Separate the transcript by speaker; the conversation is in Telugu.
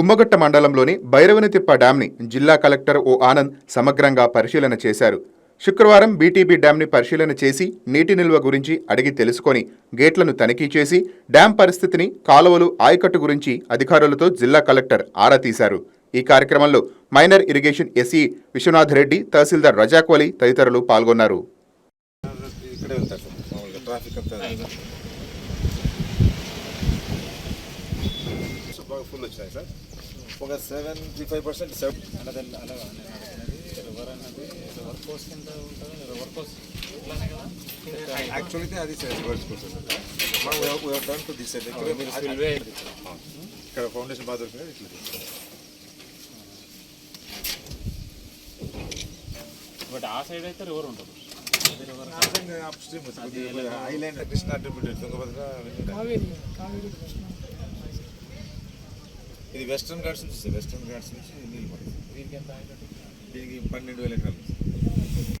Speaker 1: గుమ్మగట్ట మండలంలోని భైరవనితిప్ప డ్యాంని జిల్లా కలెక్టర్ ఓ ఆనంద్ సమగ్రంగా పరిశీలన చేశారు. శుక్రవారం బీటీబీ డ్యాంని పరిశీలన చేసి నీటి నిల్వ గురించి అడిగి తెలుసుకొని గేట్లను తనిఖీ చేసి డ్యాం పరిస్థితిని కాలువలు ఆయకట్టు గురించి అధికారులతో జిల్లా కలెక్టర్ ఆరా తీశారు. ఈ కార్యక్రమంలో minor irrigation SE Vishwanath Reddy tahsildar Razak Vali తదితరులు పాల్గొన్నారు.
Speaker 2: బాగా ఫుల్ వచ్చినాయి సార్? ఒక సెవెంటీ ఫైవ్ పర్సెంట్ సెవెన్
Speaker 3: అన్నది అలా అడిగినది రివర్ అన్నది రివర్ కోర్స్ కింద ఉంటుంది? రివర్ కోర్స్ ఇట్లానే కదా?
Speaker 2: యాక్చువల్లీ అది సార్ రివర్స్ కోర్స్ మనం డన్ టు దిస్ సైడ్ ఇక్కడ ఫౌండేషన్ బాగా దొరికినది ఇట్లా
Speaker 3: బట్ ఆ సైడ్ అయితే రివర్ ఉంటుంది.
Speaker 2: Upstream island Krishna tributary Tungabhadra. ఇది వెస్టర్న్ ఘాట్స్ నుంచి వెస్టర్న్ ఘాట్స్ నుంచి నీళ్ళు పడుతుంది.
Speaker 3: దీనికి ఎంత
Speaker 2: దీనికి పన్నెండు వేల ఎకరాలు.